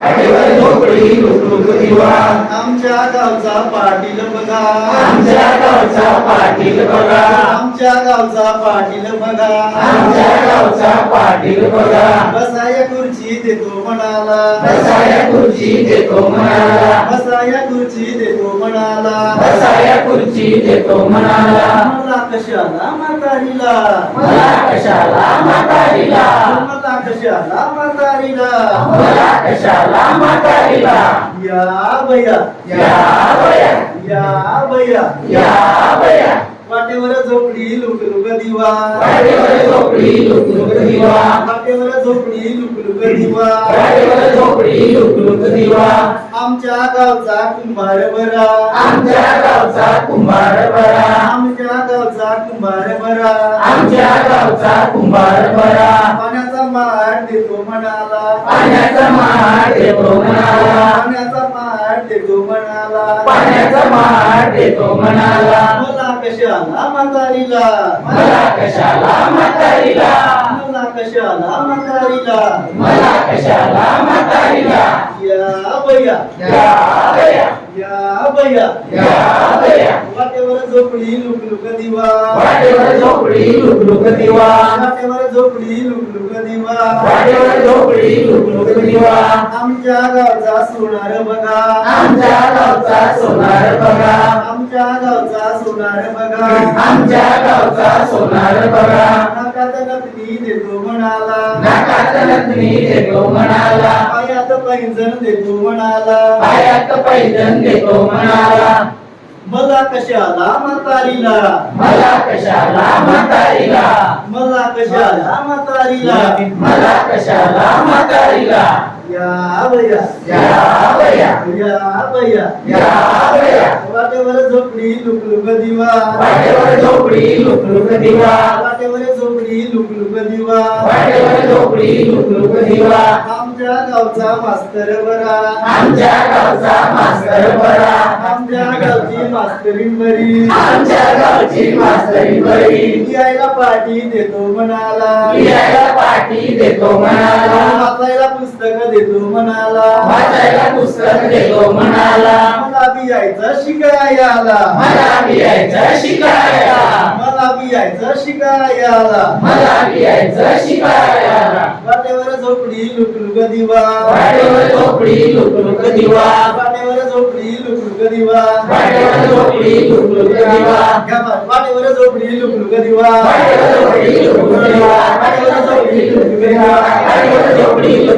वाटेवर झोपडी लुकलुक दिवा आमच्या गावचा पाटील बघा. आमच्या गावचा पाटील बघा. आमच्या गावचा पाटील बघा. आमच्या गावचा पाटील बघा. बसाया खुर्ची देतो म्हणाला. बसाया खुर्ची देतो म्हणाला. बसाया खुर्ची देतो म्हणाला. बसाया खुर्ची देतो म्हणाला. मला कशाला म्हातारीला? मला कशाला म्हातारीला? मला कशाला म्हातारीला? मला कशाला म्हातारीला? या बया या बया या बया या बया वाटेवर झोपडी लुक लुक दिवा. वाटेवर झोपडी लुकलुक दिवा. वाटेवर झोपडी लुक लुक दिवा. वाटेवर झोपडी लुकलुक दिवा. आमच्या गावचा कुंभार बरा आमच्या गावचा कुंभार बरा आमच्या गावचा कुंभार बरा आमच्या गावचा कुंभार बरा माठ देतो म्हणाला पाण्याचा माठ देतो म्हणाला पाण्याचा माठ देतो म्हणाला पाण्याचा माठ देतो म्हणाला मला कशाला म्हातारीला? मला कशाला म्हातारीला? मला कशाला म्हातारीला? मला कशाला म्हातारीला? या बया या बया या बया या बया वाटेवर झोपडी लुक लुक दिवा. वाटेवर झोपडी लुकलुक दिवा. वाटेवर झोपडी लुक लुक दिवा. वाटेवर झोपडी लुकलुक दिवा. आमच्या गावचा सोनार बघा. आमच्या गावचा सोनार बघा. आमच्या गावचा सोनार बघा. आमच्या गावचा सोनार बघा. नाकात नकली देतो म्हणाला. नाकात नथनी देतो म्हणाला. पायात पैंजण देतो म्हणाला. पायात पैजण देतो म्हणाला. मला कशाला म्हातारीला मला कशाला म्हातारीला मला कशाला म्हातारीला मला कशाला म्हातारीला या बया या बया या बया या बया वाटेवर झोपडी लुक लुक दिवा. वाटेवर झोपडी लुकलुक दिवा. वाटेवर झोपडी लुक लुक दिवा. वाटेवर झोपडी लुकलुक दिवा. आमच्या गावचा मास्तर बरा. आमच्या गावचा मास्तर बरा. आमच्या गावची मास्तरी बरी आमच्या गावची मास्तरी बरी यायला पाठी देतो म्हणाला. लिहायला पाठी देतो म्हणाला. देतो म्हणाला वाचायला पुस्तक देतो म्हणाला मला बियायचं शिकायला. मला लिहायचं शिकायला. मला बियायचं शिकायला. मला लिहायचं शिकायला. वाटेवर झोपडी लुक लुक दिवा. वाटेवर झोपडी लुकलुक दिवा. वाटेवर झोपडी लुक लुक दिवा. वाटेवर झोपडी लुकलुक दिवा. बा, वाटेवर झोपडी लुक लुक दिवा. वाटेवर झोपडी लुकलुक दिवा. वाटेवर झोपडी लुकलुक दिवा. वाटेवर झोपडी लुकलुक दिवा